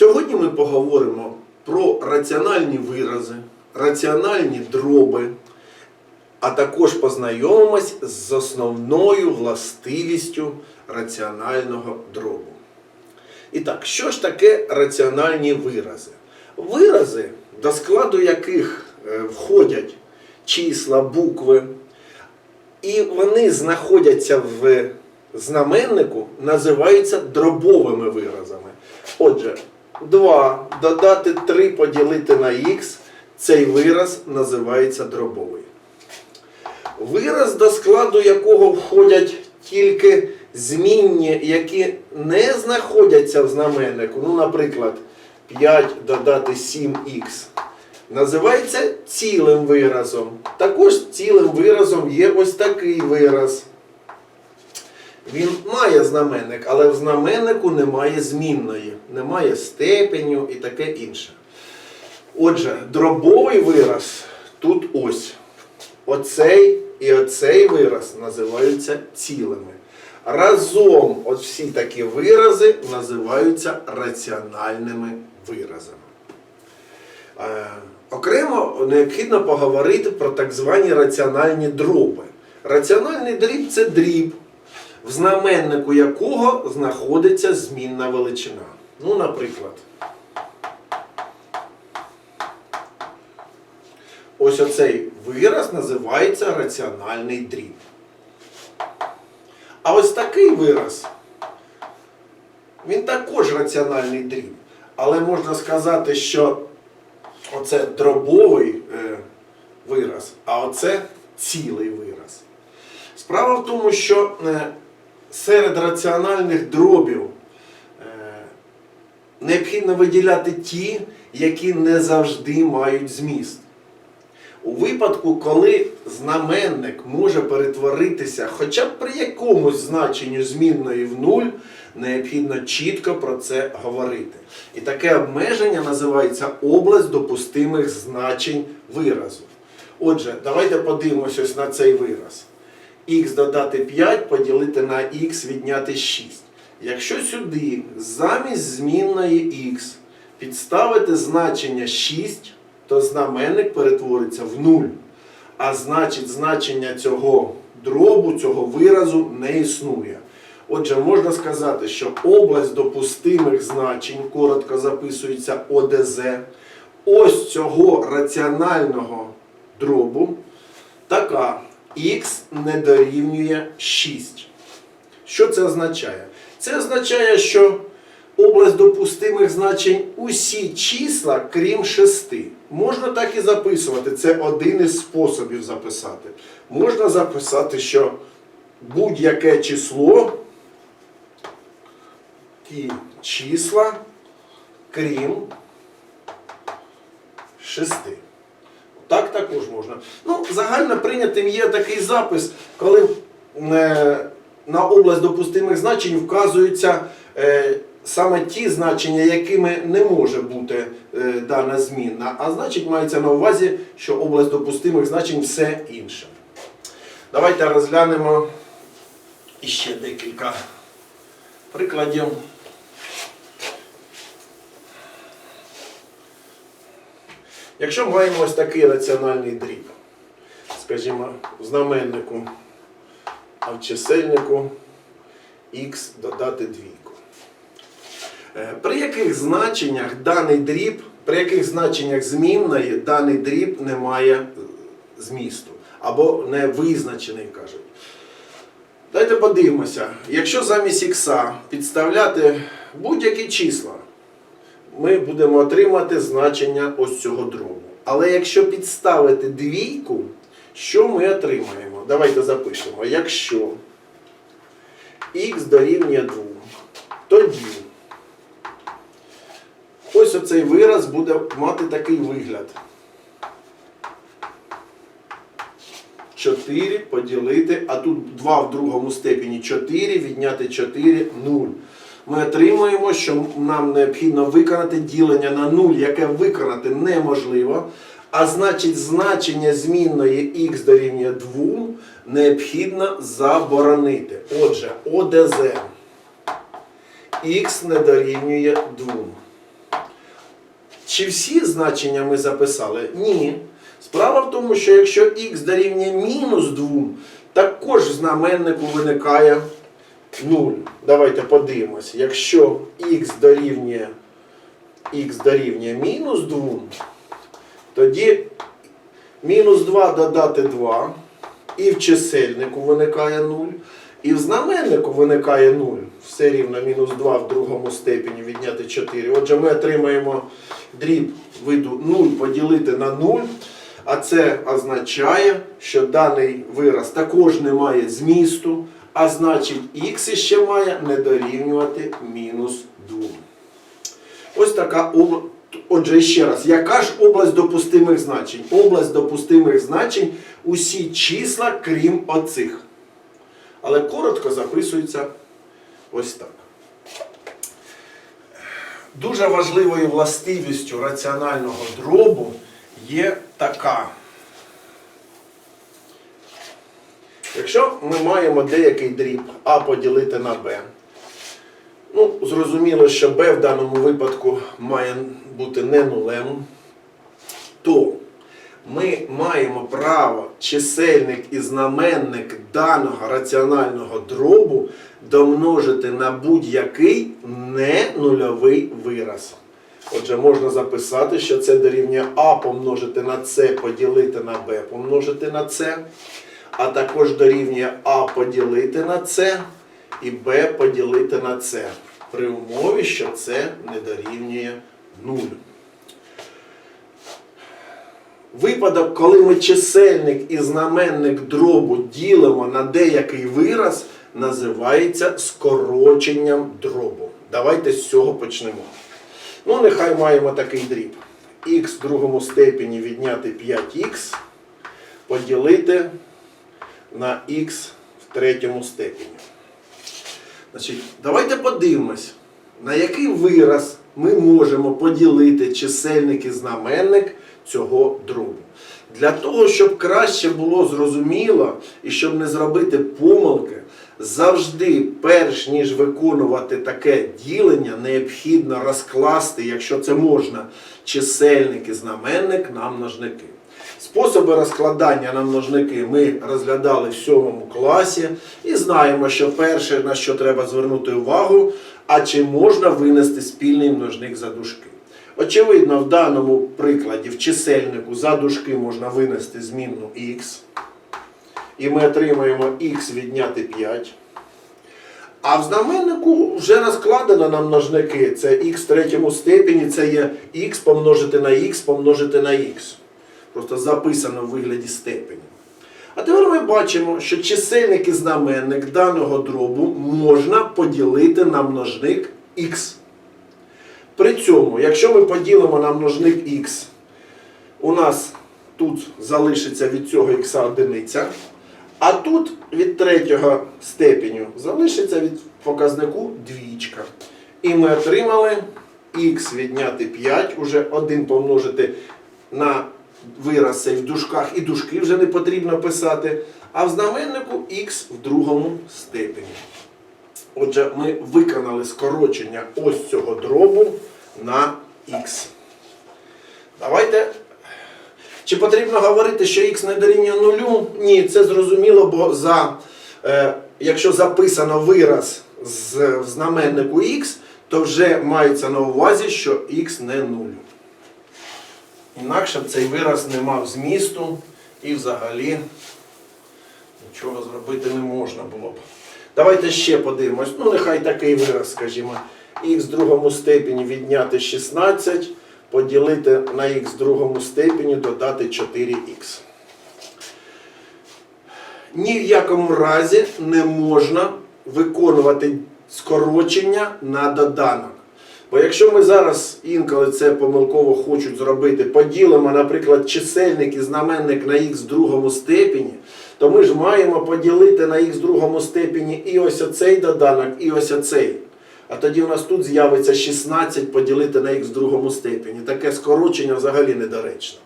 Сьогодні ми поговоримо про раціональні вирази, раціональні дроби, а також познайомимось з основною властивістю раціонального дробу. І так, що ж таке раціональні вирази? Вирази, до складу яких е, входять числа, букви, і вони знаходяться в знаменнику, називаються дробовими виразами. Отже, 2 додати 3 поділити на х, цей вираз називається дробовий. Вираз, до складу якого входять тільки змінні, які не знаходяться в знаменнику, ну, наприклад, 5 додати 7х, називається цілим виразом. Також цілим виразом є ось такий вираз. Він має знаменник, але в знаменнику немає змінної, немає степеню і таке інше. Отже, дробовий вираз тут ось. Оцей і оцей вираз називаються цілими. Разом от всі такі вирази називаються раціональними виразами. Е, окремо необхідно поговорити про так звані раціональні дроби. Раціональний дріб це дріб, в знаменнику якого знаходиться змінна величина. Ну, наприклад, ось оцей вираз називається раціональний дріб. А ось такий вираз, він також раціональний дріб. Але можна сказати, що оце дробовий е, вираз, а оце цілий вираз. Справа в тому, що е, серед раціональних дробів е, необхідно виділяти ті, які не завжди мають зміст. У випадку, коли знаменник може перетворитися хоча б при якомусь значенню змінної в нуль, необхідно чітко про це говорити. І таке обмеження називається область допустимих значень виразу. Отже, давайте подивимося на цей вираз. Х додати 5 поділити на х відняти 6. Якщо сюди замість змінної х підставити значення 6, то знаменник перетвориться в 0. А значить, значення цього дробу, цього виразу не існує. Отже, можна сказати, що область допустимих значень, коротко записується ОДЗ, ось цього раціонального дробу така х не дорівнює 6. Що це означає? Це означає, що область допустимих значень усі числа, крім 6. Можна так і записувати. Це один із способів записати. Можна записати, що будь-яке число, ті числа, крім 6. Так також можна. Ну, загально прийнятим є такий запис, коли е, на область допустимих значень вказуються е, саме ті значення, якими не може бути е, дана змінна. А значить мається на увазі, що область допустимих значень все інше. Давайте розглянемо іще декілька прикладів. Якщо ми маємо ось такий раціональний дріб, скажімо, в знаменнику, а в чисельнику х додати двійку. Е, При яких значеннях даний дріб, при яких значеннях змінної даний дріб не має змісту або не визначений, кажуть. Давайте подивимося, якщо замість х підставляти будь-які числа, ми будемо отримати значення ось цього дробу. Але якщо підставити двійку, що ми отримаємо? Давайте запишемо. Якщо х дорівнює 2, тоді ось оцей вираз буде мати такий вигляд. 4 поділити, а тут 2 в другому степені 4, відняти 4 0. Ми отримуємо, що нам необхідно виконати ділення на 0, яке виконати неможливо. А значить, значення змінної х дорівнює 2 необхідно заборонити. Отже, ОДЗ х не дорівнює 2. чи всі значення ми записали? Ні. Справа в тому, що якщо х дорівнює мінус 2, також в знаменнику виникає 0. Давайте подивимось. Якщо х дорівнює х дорівнює мінус 2, тоді мінус 2 додати 2, і в чисельнику виникає 0, і в знаменнику виникає 0. Все рівно мінус 2 в другому степені відняти 4. Отже, ми отримаємо дріб виду 0 поділити на 0. А це означає, що даний вираз також не має змісту, а значить х ще має не дорівнювати мінус 2. Ось така область. Отже, ще раз, яка ж область допустимих значень? Область допустимих значень усі числа, крім оцих. Але коротко записується ось так. Дуже важливою властивістю раціонального дробу є така. Якщо ми маємо деякий дріб А поділити на Б, ну, зрозуміло, що Б в даному випадку має бути не нулем, то ми маємо право чисельник і знаменник даного раціонального дробу домножити на будь-який не нульовий вираз. Отже, можна записати, що це дорівнює А помножити на С поділити на Б помножити на С, а також дорівнює А поділити на С і Б поділити на С. При умові, що це не дорівнює 0. Випадок, коли ми чисельник і знаменник дробу ділимо на деякий вираз, називається скороченням дробу. Давайте з цього почнемо. Ну, нехай маємо такий дріб. х в другому степені відняти 5х поділити на х в третьому степені. Значить, давайте подивимось, на який вираз ми можемо поділити чисельник і знаменник цього дробу. Для того, щоб краще було зрозуміло і щоб не зробити помилки, завжди, перш ніж виконувати таке ділення, необхідно розкласти, якщо це можна, чисельник і знаменник на множники. Способи розкладання на множники ми розглядали в сьомому класі і знаємо, що перше, на що треба звернути увагу, а чи можна винести спільний множник за дужки. Очевидно, в даному прикладі в чисельнику за дужки можна винести змінну х. І ми отримаємо х відняти 5. А в знаменнику вже розкладено на множники. Це х в третьому степені, це є х помножити на х помножити на х. Просто записано в вигляді степені. А тепер ми бачимо, що чисельник і знаменник даного дробу можна поділити на множник х. При цьому, якщо ми поділимо на множник х, у нас тут залишиться від цього х одиниця, а тут від третього степеню залишиться від показнику двічка. І ми отримали х відняти 5, уже 1 помножити на вираз цей в дужках, і дужки вже не потрібно писати, а в знаменнику х в другому степені. Отже, ми виконали скорочення ось цього дробу на х. Давайте. Чи потрібно говорити, що х не дорівнює нулю? Ні, це зрозуміло, бо за, е, якщо записано вираз з в знаменнику х, то вже мається на увазі, що х не нуль. Інакше б цей вираз не мав змісту і взагалі нічого зробити не можна було б. Давайте ще подивимось. Ну, нехай такий вираз, скажімо, х в другому степені відняти 16, поділити на х в другому степені, додати 4х. Ні в якому разі не можна виконувати скорочення на доданок. Бо якщо ми зараз інколи це помилково хочуть зробити, поділимо, наприклад, чисельник і знаменник на х в другому степені, то ми ж маємо поділити на х в другому степені і ось оцей доданок, і ось оцей. А тоді у нас тут з'явиться 16 поділити на х в другому степені. Таке скорочення взагалі недоречно.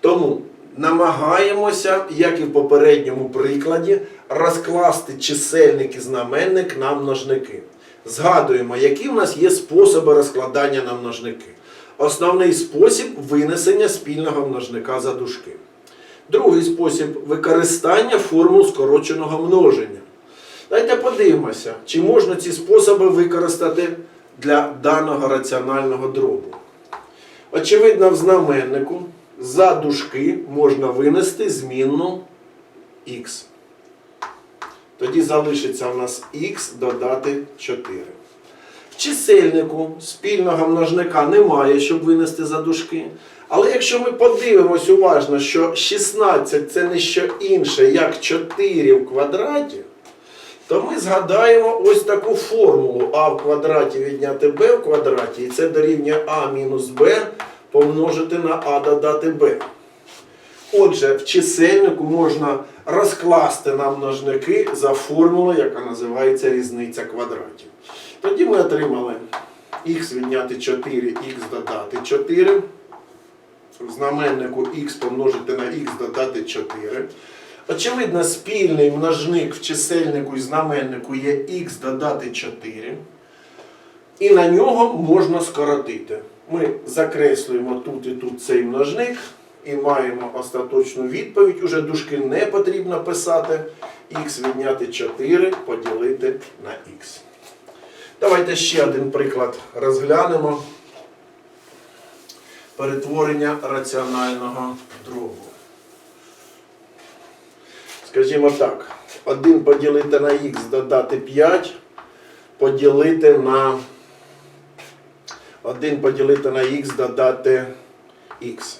Тому намагаємося, як і в попередньому прикладі, розкласти чисельник і знаменник на множники. Згадуємо, які в нас є способи розкладання на множники. основний спосіб винесення спільного множника за дужки. Другий спосіб використання формул скороченого множення. Давайте подивимося, чи можна ці способи використати для даного раціонального дробу. Очевидно, в знаменнику за дужки можна винести змінну х. Тоді залишиться в нас х додати 4. В чисельнику спільного множника немає, щоб винести за дужки. Але якщо ми подивимось уважно, що 16 це не що інше, як 4 в квадраті, то ми згадаємо ось таку формулу а в квадраті відняти b в квадраті, і це дорівнює а мінус b помножити на а додати b. Отже, в чисельнику можна розкласти на множники за формулою, яка називається різниця квадратів. Тоді ми отримали х відняти 4, х додати 4. В знаменнику х помножити на х додати 4. Очевидно, спільний множник в чисельнику і знаменнику є х додати 4. І на нього можна скоротити. Ми закреслюємо тут і тут цей множник і маємо остаточну відповідь. Уже дужки не потрібно писати. х відняти 4 поділити на х. Давайте ще один приклад розглянемо. Перетворення раціонального дробу. Скажімо так, 1 поділити на х додати 5, поділити на 1 поділити на х додати х.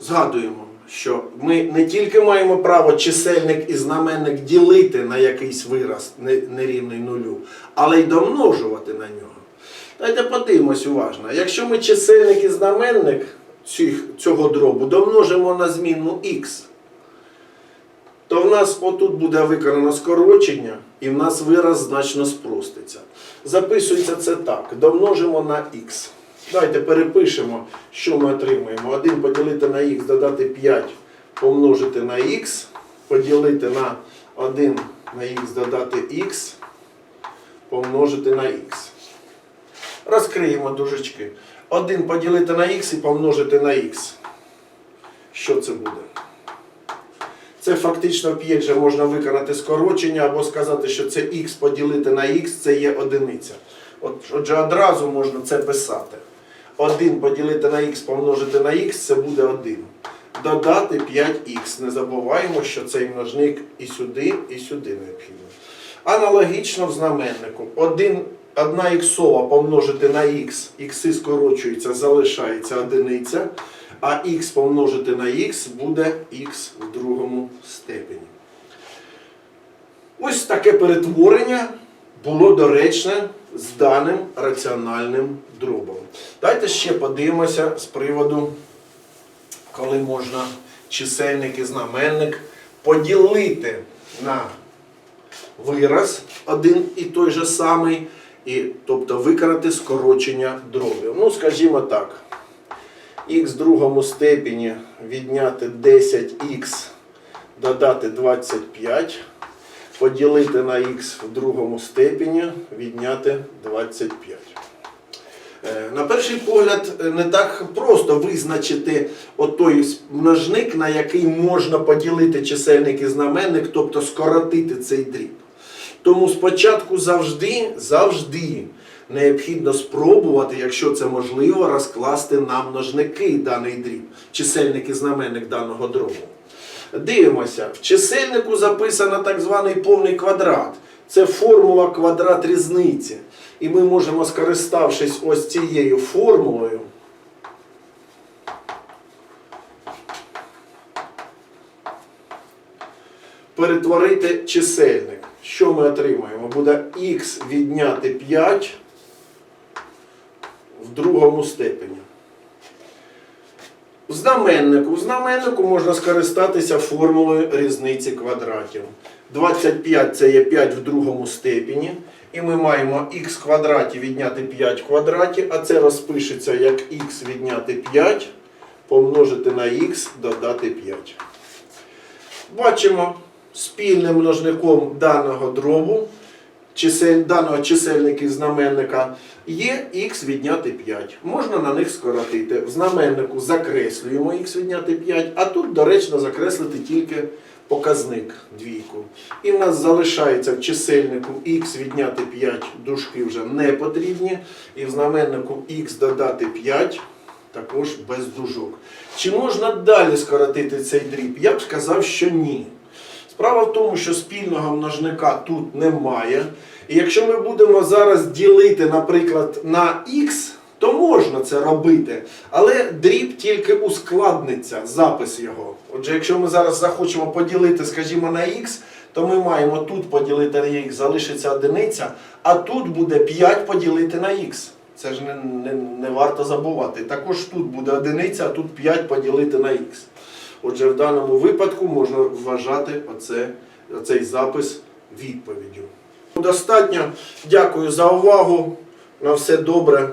Згадуємо, що ми не тільки маємо право чисельник і знаменник ділити на якийсь вираз нерівний нулю, але й домножувати на нього. Давайте подивимось уважно. Якщо ми чисельник і знаменник цього дробу домножимо на змінну х, то в нас отут буде виконано скорочення, і в нас вираз значно спроститься. Записується це так: домножимо на х. Давайте перепишемо, що ми отримуємо. 1 поділити на х, додати 5, помножити на х, поділити на 1 на х додати х, помножити на х. Розкриємо дужечки. 1 поділити на х і помножити на х. Що це буде? Це фактично в 5 же можна виконати скорочення або сказати, що це х поділити на х це є одиниця. От, отже, одразу можна це писати. 1 поділити на х помножити на х це буде 1. Додати 5х. Не забуваємо, що цей множник і сюди, і сюди необхідно. Аналогічно в знаменнику. 1, 1 іксова помножити на х, ікси скорочуються, залишається одиниця, а х помножити на х буде х в другому степені. Ось таке перетворення було доречне з даним раціональним дробом. Давайте ще подивимося з приводу, коли можна чисельник і знаменник поділити на вираз один і той же самий, і, тобто виконати скорочення дробів. Ну, скажімо так, х в другому степені відняти 10х, додати 25, поділити на х в другому степені, відняти 25. Е, На перший погляд, е, не так просто визначити отой множник, на який можна поділити чисельник і знаменник, тобто скоротити цей дріб. Тому спочатку завжди, завжди необхідно спробувати, якщо це можливо, розкласти на множники даний дріб, чисельник і знаменник даного дробу. Дивимося, в чисельнику записано так званий повний квадрат. Це формула квадрат різниці. І ми можемо, скориставшись ось цією формулою, перетворити чисельник. Що ми отримаємо? Буде х відняти 5 в другому степені. В знаменнику. В знаменнику можна скористатися формулою різниці квадратів. 25 це є 5 в другому степені. І ми маємо х квадраті відняти 5 в квадраті, а це розпишеться як х відняти 5 помножити на х додати 5. Бачимо спільним множником даного дробу чисель, даного чисельника і знаменника є х відняти 5. Можна на них скоротити. В знаменнику закреслюємо х відняти 5, а тут доречно закреслити тільки показник двійку. І в нас залишається в чисельнику х відняти 5, дужки вже не потрібні. І в знаменнику х додати 5 також без дужок. Чи можна далі скоротити цей дріб? Я б сказав, що ні. Справа в тому, що спільного множника тут немає. І якщо ми будемо зараз ділити, наприклад, на х, то можна це робити. Але дріб тільки ускладниться, запис його. Отже, якщо ми зараз захочемо поділити, скажімо, на х, то ми маємо тут поділити на х, залишиться одиниця, а тут буде 5 поділити на х. Це ж не, не, не варто забувати. Також тут буде одиниця, а тут 5 поділити на х. Отже, в даному випадку можна вважати оце, цей запис відповіддю. Достатньо. Дякую за увагу. На все добре.